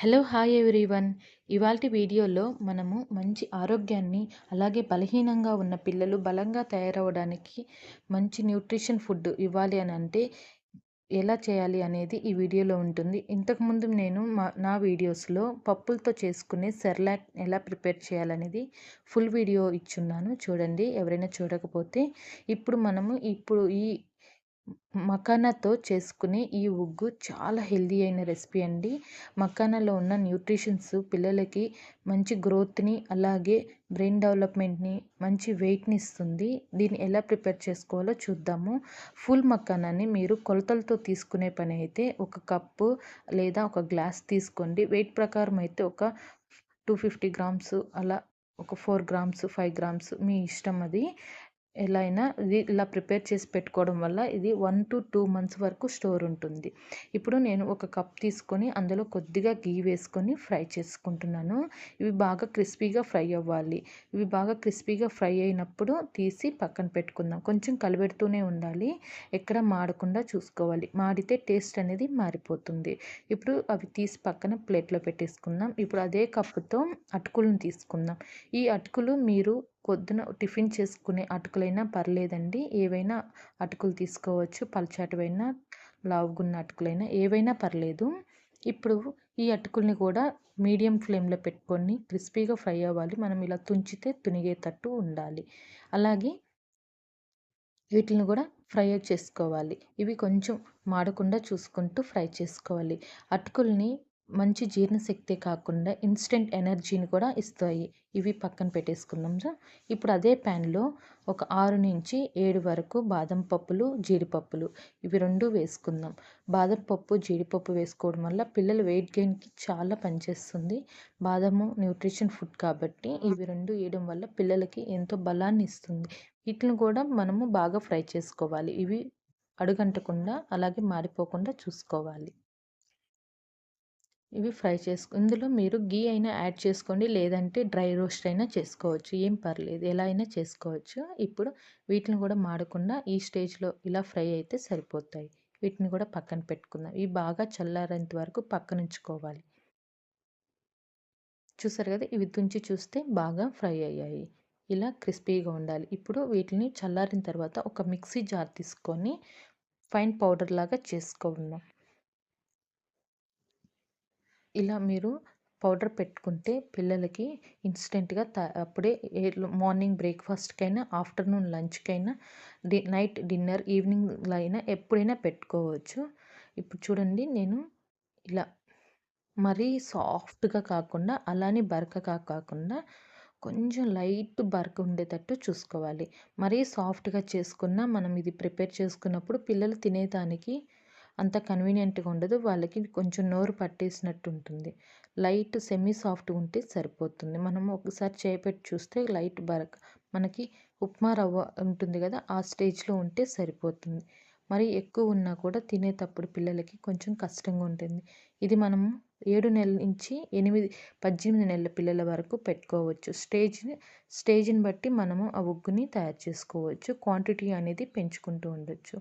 Hello hi everyone. ఇవాల్టి వీడియోలో మనము మంచి ఆరోగ్యాన్ని అలాగే బలహీనంగా ఉన్న పిల్లలు బలంగా తయారవడానికి మంచి న్యూట్రిషన్ ఫుడ్ ఇవ్వాలి అని అంటే ఎలా చేయాలి అనేది ఈ వీడియోలో ఉంటుంది. ఇంతకుముందు నేను మా నా వీడియోస్లో పప్పులతో చేసుకునే సెర్లాక్ ఎలా ప్రిపేర్ చేయాలనేది ఫుల్ వీడియో ఇచ్చున్నాను. చూడండి ఎవరైనా చూడకపోతే. ఇప్పుడు మనము ఇప్పుడు ఈ మకానాతో చేసుకునే ఈ ఉగ్గు చాలా హెల్దీ అయిన రెసిపీ అండి. మకానాలో ఉన్న న్యూట్రిషన్స్ పిల్లలకి మంచి గ్రోత్ని అలాగే బ్రెయిన్ డెవలప్మెంట్ని మంచి వెయిట్ని ఇస్తుంది. దీన్ని ఎలా ప్రిపేర్ చేసుకోవాలో చూద్దాము. ఫుల్ మకానాన్ని మీరు కొలతలతో తీసుకునే పని అయితే ఒక కప్పు లేదా ఒక గ్లాస్ తీసుకోండి. వెయిట్ ప్రకారం అయితే ఒక టూ ఫిఫ్టీ గ్రామ్స్ అలా ఒక ఫోర్ గ్రామ్స్ ఫైవ్ గ్రామ్స్ మీ ఇష్టం అది. ఎలా అయినా ఇది ఇలా ప్రిపేర్ చేసి పెట్టుకోవడం వల్ల ఇది వన్ టు టూ మంత్స్ వరకు స్టోర్ ఉంటుంది. ఇప్పుడు నేను ఒక కప్ తీసుకొని అందులో కొద్దిగా గీ వేసుకొని ఫ్రై చేసుకుంటున్నాను. ఇవి బాగా క్రిస్పీగా ఫ్రై అవ్వాలి. ఇవి బాగా క్రిస్పీగా ఫ్రై అయినప్పుడు తీసి పక్కన పెట్టుకుందాం. కొంచెం కలిపెడుతూనే ఉండాలి. ఎక్కడ మాడకుండా చూసుకోవాలి. మాడితే టేస్ట్ అనేది మారిపోతుంది. ఇప్పుడు అవి తీసి పక్కన ప్లేట్లో పెట్టేసుకుందాం. ఇప్పుడు అదే కప్పుతో అటుకులను తీసుకుందాం. ఈ అటుకులు మీరు పొద్దున టిఫిన్ చేసుకునే అటుకులైనా పర్లేదండి. ఏవైనా అటుకులు తీసుకోవచ్చు. పల్చాటివైనా లావుగున్న అటుకులైనా ఏవైనా పర్లేదు. ఇప్పుడు ఈ అటుకుల్ని కూడా మీడియం ఫ్లేమ్లో పెట్టుకొని క్రిస్పీగా ఫ్రై అవ్వాలి. మనం ఇలా తుంచితే తునిగేటట్టు ఉండాలి. అలాగే వీటిని కూడా ఫ్రై చేసుకోవాలి. ఇవి కొంచెం మాడకుండా చూసుకుంటూ ఫ్రై చేసుకోవాలి. అటుకుల్ని మంచి జీర్ణశక్తి కాకుండా ఇన్స్టెంట్ ఎనర్జీని కూడా ఇస్తాయి. ఇవి పక్కన పెట్టేసుకుందాం ఇప్పుడు అదే ప్యాన్లో ఒక ఆరు నుంచి ఏడు వరకు బాదం పప్పులు జీడిపప్పులు ఇవి రెండు వేసుకుందాం. బాదం పప్పు జీడిపప్పు వేసుకోవడం వల్ల పిల్లల వెయిట్ గెయిన్కి చాలా పనిచేస్తుంది. బాదము న్యూట్రిషన్ ఫుడ్ కాబట్టి ఇవి రెండు వేయడం వల్ల పిల్లలకి ఎంతో బలాన్ని ఇస్తుంది. వీటిని కూడా మనము బాగా ఫ్రై చేసుకోవాలి. ఇవి అడుగంటకుండా అలాగే మారిపోకుండా చూసుకోవాలి. ఇవి ఫ్రై చేసుకు ఇందులో మీరు గీ అయినా యాడ్ చేసుకోండి లేదంటే డ్రై రోస్ట్ అయినా చేసుకోవచ్చు ఏం పర్లేదు ఎలా అయినా చేసుకోవచ్చు. ఇప్పుడు వీటిని కూడా మాడకుండా ఈ స్టేజ్లో ఇలా ఫ్రై అయితే సరిపోతాయి. వీటిని కూడా పక్కన పెట్టుకుందాం. ఇవి బాగా చల్లారేంత వరకు పక్కన ఉంచుకోవాలి చూసారు కదా ఇవి తుంచి చూస్తే బాగా ఫ్రై అయ్యాయి. ఇలా క్రిస్పీగా ఉండాలి. ఇప్పుడు వీటిని చల్లారిన తర్వాత ఒక మిక్సీ జార్ తీసుకొని ఫైన్ పౌడర్ లాగా చేసుకున్నాం ఇలా మీరు పౌడర్ పెట్టుకుంటే పిల్లలకి ఇన్స్టెంట్గా త అప్పుడే మార్నింగ్ బ్రేక్ఫాస్ట్కైనా ఆఫ్టర్నూన్ లంచ్కైనా డి నైట్ డిన్నర్ ఈవినింగ్లో అయినా ఎప్పుడైనా పెట్టుకోవచ్చు. ఇప్పుడు చూడండి నేను ఇలా మరీ సాఫ్ట్గా కాకుండా అలానే బరకగా కాకుండా కొంచెం లైట్ బరక ఉండేటట్టు చూసుకోవాలి. మరీ సాఫ్ట్గా చేసుకున్న మనం ఇది ప్రిపేర్ చేసుకున్నప్పుడు పిల్లలు తినేదానికి అంత కన్వీనియంట్గా ఉండదు. వాళ్ళకి కొంచెం నోరు పట్టేసినట్టు ఉంటుంది లైట్ సెమీ సాఫ్ట్ ఉంటే సరిపోతుంది. మనం ఒకసారి చేపెట్టి చూస్తే లైట్ బరక మనకి ఉప్మా రవ్వ ఉంటుంది కదా ఆ స్టేజ్లో ఉంటే సరిపోతుంది. మరి ఎక్కువ ఉన్నా కూడా తినేటప్పుడు పిల్లలకి కొంచెం కష్టంగా ఉంటుంది. ఇది మనము ఏడు నెలల నుంచి ఎనిమిది పద్దెనిమిది నెలల పిల్లల వరకు పెట్టుకోవచ్చు. స్టేజ్ని స్టేజ్ని బట్టి మనము ఆ ఉగ్గుని తయారు చేసుకోవచ్చు. క్వాంటిటీ అనేది పెంచుకుంటూ ఉండొచ్చు.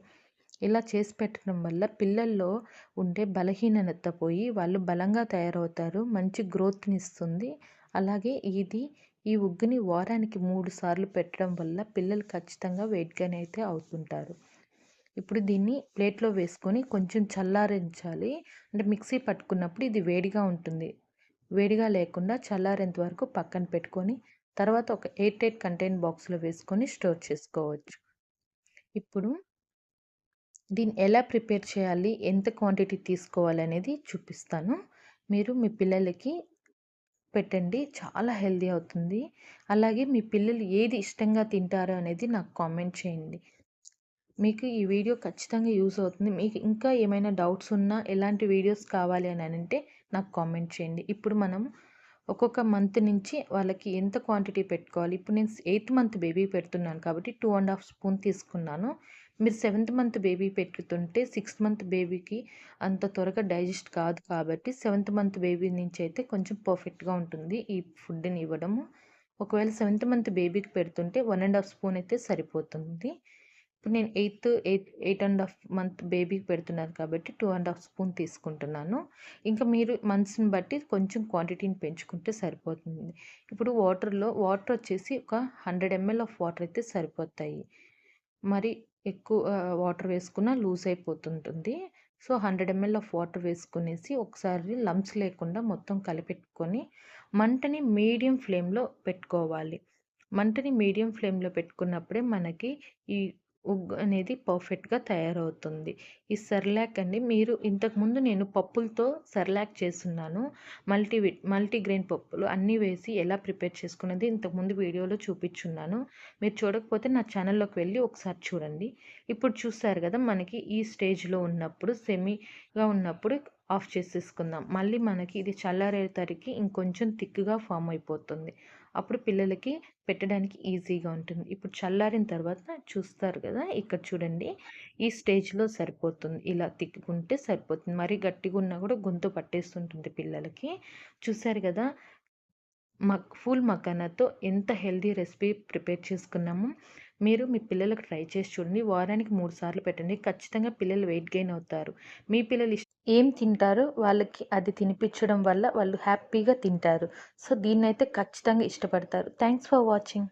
ఇలా చేసి పెట్టడం వల్ల పిల్లల్లో ఉండే బలహీనత పోయి వాళ్ళు బలంగా తయారవుతారు మంచి గ్రోత్ని ఇస్తుంది. అలాగే ఇది ఈ ఉగ్గుని వారానికి మూడు సార్లు పెట్టడం వల్ల పిల్లలు ఖచ్చితంగా వెయిట్ గెయిన్ అయితే అవుతుంటారు. ఇప్పుడు దీన్ని ప్లేట్లో వేసుకొని కొంచెం చల్లారించాలి. అంటే మిక్సీ పట్టుకున్నప్పుడు ఇది వేడిగా ఉంటుంది. వేడిగా లేకుండా చల్లారేంత వరకు పక్కన పెట్టుకొని తర్వాత ఒక ఎయిట్ ఎయిట్ కంటైన్ బాక్స్లో వేసుకొని స్టోర్ చేసుకోవచ్చు. ఇప్పుడు దీన్ని ఎలా ప్రిపేర్ చేయాలి? ఎంత క్వాంటిటీ తీసుకోవాలి అనేది చూపిస్తాను. మీరు మీ పిల్లలకి పెట్టండి. చాలా హెల్దీ అవుతుంది. అలాగే మీ పిల్లలు ఏది ఇష్టంగా తింటారో అనేది నాకు కామెంట్ చేయండి. మీకు ఈ వీడియో ఖచ్చితంగా యూస్ అవుతుంది. మీకు ఇంకా ఏమైనా డౌట్స్ ఉన్నా ఎలాంటి వీడియోస్ కావాలి అని అంటే నాకు కామెంట్ చేయండి. ఇప్పుడు మనం ఒక్కొక్క మంత్ నుంచి వాళ్ళకి ఎంత క్వాంటిటీ పెట్టుకోవాలి? ఇప్పుడు నేను ఎయిత్ మంత్ బేబీ పెడుతున్నాను కాబట్టి టూ అండ్ హాఫ్ స్పూన్ తీసుకున్నాను. మీరు సెవెంత్ మంత్ బేబీ పెట్టుతుంటే సిక్స్త్ మంత్ బేబీకి అంత త్వరగా డైజెస్ట్ కాదు కాబట్టి సెవెంత్ మంత్ బేబీ నుంచి అయితే కొంచెం పర్ఫెక్ట్గా ఉంటుంది ఈ ఫుడ్ని ఇవ్వడము. ఒకవేళ సెవెంత్ మంత్ బేబీకి పెడుతుంటే వన్ అండ్ హాఫ్ స్పూన్ అయితే సరిపోతుంది. ఇప్పుడు నేను eighth eight eight and half month బేబీకి పెడుతున్నాను కాబట్టి టూ అండ్ హాఫ్ స్పూన్ తీసుకుంటున్నాను. ఇంకా మీరు మంత్స్ని బట్టి కొంచెం క్వాంటిటీని పెంచుకుంటే సరిపోతుంది. ఇప్పుడు వాటర్లో వాటర్ వచ్చేసి ఒక హండ్రెడ్ ఎంఎల్ ఆఫ్ వాటర్ అయితే సరిపోతాయి. మరి ఎక్కువ వాటర్ వేసుకున్న loose అయిపోతుంటుంది. So hundred ML of water వేసుకునేసి ఒకసారి లంప్స్ లేకుండా మొత్తం కలిపెట్టుకొని మంటని మీడియం ఫ్లేమ్లో పెట్టుకోవాలి. మంటని మీడియం ఫ్లేమ్లో పెట్టుకున్నప్పుడే మనకి ఈ ఉగ్గు అనేది పర్ఫెక్ట్గా తయారవుతుంది. ఈ సెర్లాక్ అండి మీరు ఇంతకుముందు నేను పప్పులతో సెర్లాక్ చేస్తున్నాను. మల్టీవి మల్టీగ్రెయిన్ పప్పులు అన్నీ వేసి ఎలా ప్రిపేర్ చేసుకున్నది ఇంతకుముందు వీడియోలో చూపించున్నాను. మీరు చూడకపోతే నా ఛానల్లోకి వెళ్ళి ఒకసారి చూడండి. ఇప్పుడు చూస్తారు కదా మనకి ఈ స్టేజ్లో ఉన్నప్పుడు సెమీగా ఉన్నప్పుడు ఆఫ్ చేసేసుకుందాం. మళ్ళీ మనకి ఇది చల్లారేసరికి ఇంకొంచెం థిక్గా ఫామ్ అయిపోతుంది. అప్పుడు పిల్లలకి పెట్టడానికి ఈజీగా ఉంటుంది. ఇప్పుడు చల్లారిన తర్వాత చూస్తారు కదా ఇక్కడ చూడండి. ఈ స్టేజ్లో సరిపోతుంది. ఇలా తిక్కుకుంటే సరిపోతుంది. మరీ గట్టిగా ఉన్నా కూడా గొంతు పట్టేస్తుంటుంది పిల్లలకి. చూసారు కదా మక్ ఫుల్ మకానాతో ఎంత హెల్దీ రెసిపీ ప్రిపేర్ చేసుకున్నాము. మీరు మీ పిల్లలకు ట్రై చేసి చూడండి. వారానికి మూడు సార్లు పెట్టండి. ఖచ్చితంగా పిల్లలు వెయిట్ గెయిన్ అవుతారు. మీ పిల్లలు ఏం తింటారో వాళ్ళకి అది తినిపించడం వల్ల వాళ్ళు హ్యాపీగా తింటారు. సో దీన్నైతే ఖచ్చితంగా ఇష్టపడతారు. Thanks for watching.